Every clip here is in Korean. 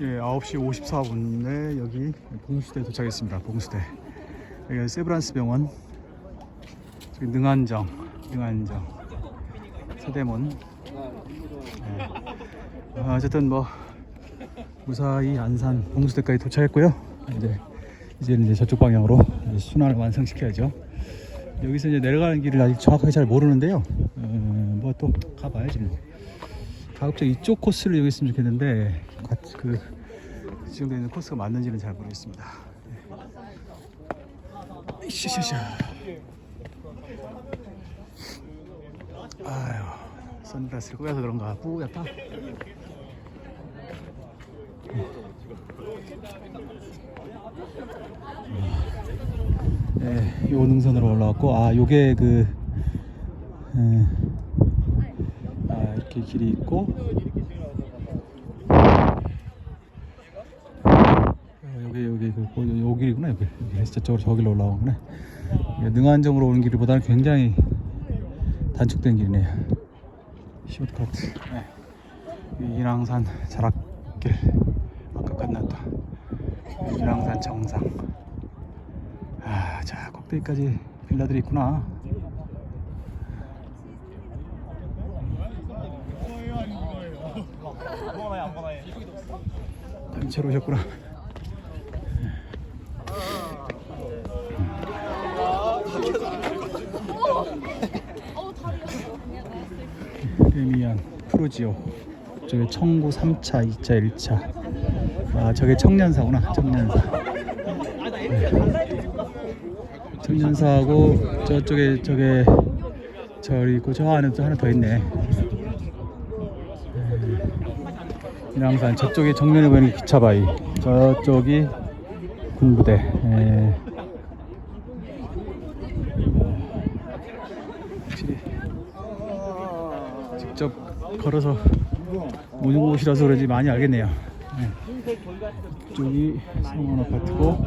예, 9시 54분에 여기 봉수대 도착했습니다. 봉수대. 여기 세브란스 병원. 저기 능안정, 능안정, 서대문. 예. 아, 어쨌든 뭐 무사히 안산 봉수대까지 도착했고요. 이제 이제는 이제 저쪽 방향으로 이제 순환을 완성시켜야죠. 여기서 이제 내려가는 길을 아직 정확하게 잘 모르는데요. 어, 뭐또 가봐야지 뭐. 가급적 이쪽 코스를 이용했으면 좋겠는데 같이 그 지금 되는 코스가 맞는지는 잘 모르겠습니다. 네. 샤샤샤. 아유, 선글라스를 꽂아서 그런가 뿌옇다. 네, 요 능선으로 올라왔고 아 요게 그 에, 아 이렇게 길이 있고. 어, 여기 여기 그 길이구나 여기. 여기 저쪽으로 저길로 올라오구나 이게 능안정으로 오는 길보다는 굉장히 단축된 길이네요. 쇼트커트 네. 이 인왕산 자락길. 아까 끝났다. 인왕산 정상. 아, 자 꼭대기까지 빌라들이 있구나. 단체로 오셨구나. 데미안 프로지오. 저게 청구 3차, 2차, 1차. 아 저게 청년사구나 청년사. 청년사하고 저쪽에 저게 저리 있고 저 안에 또 하나 더 있네. 인왕산 저쪽에 정면에 보이는 기차바위 저쪽이 군부대. 에. 확실히 직접 걸어서 오는 곳이라서 그런지 많이 알겠네요. 네. 이쪽이 성원 아파트고.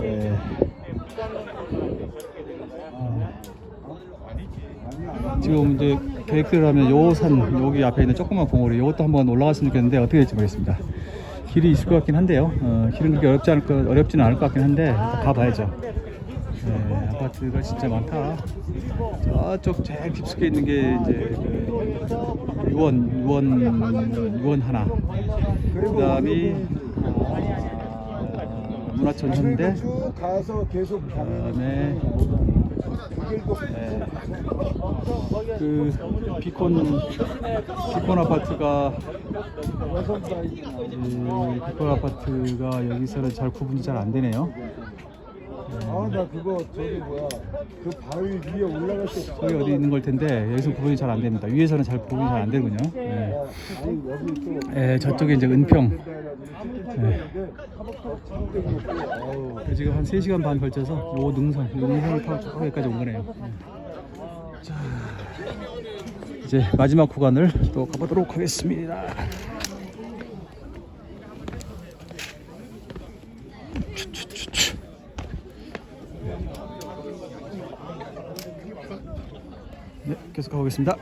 네. 지금 이제 계획대로 하면 요 산 여기 앞에 있는 조그만 봉우리 이것도 한번 올라갔으면 좋겠는데 어떻게 될지 모르겠습니다. 길이 있을 것 같긴 한데요. 어, 길은 그렇게 어렵지 않을 것 어렵지는 않을 것 같긴 한데 가봐야죠. 네, 아파트가 진짜 많다. 저쪽 제일 깊숙이 있는 게 이제 그 유원 유원 유원 하나. 그다음이 어, 문화촌 현대. 그다음에 네. 그 비콘 비콘 아파트가 이 비콘 아파트가 여기서는 잘 구분이 잘 안 되네요. 아 나 그거 저기 뭐야 그 바위 위에 올라갈 때 저기 어디 있는 걸 텐데 여기서 구분이 잘 안 됩니다. 위에서는 잘 구분이 잘 안 되군요. 네. 아니 여기 또 네, 저쪽에 이제 은평. 네. 아우 지금 한 3시간 반 걸쳐서 요 능선, 요 능선을 타고 쭉 여기까지 온 거네요. 네. 자, 이제 마지막 구간을 또 가보도록 하겠습니다. 네, 계속 가보겠습니다.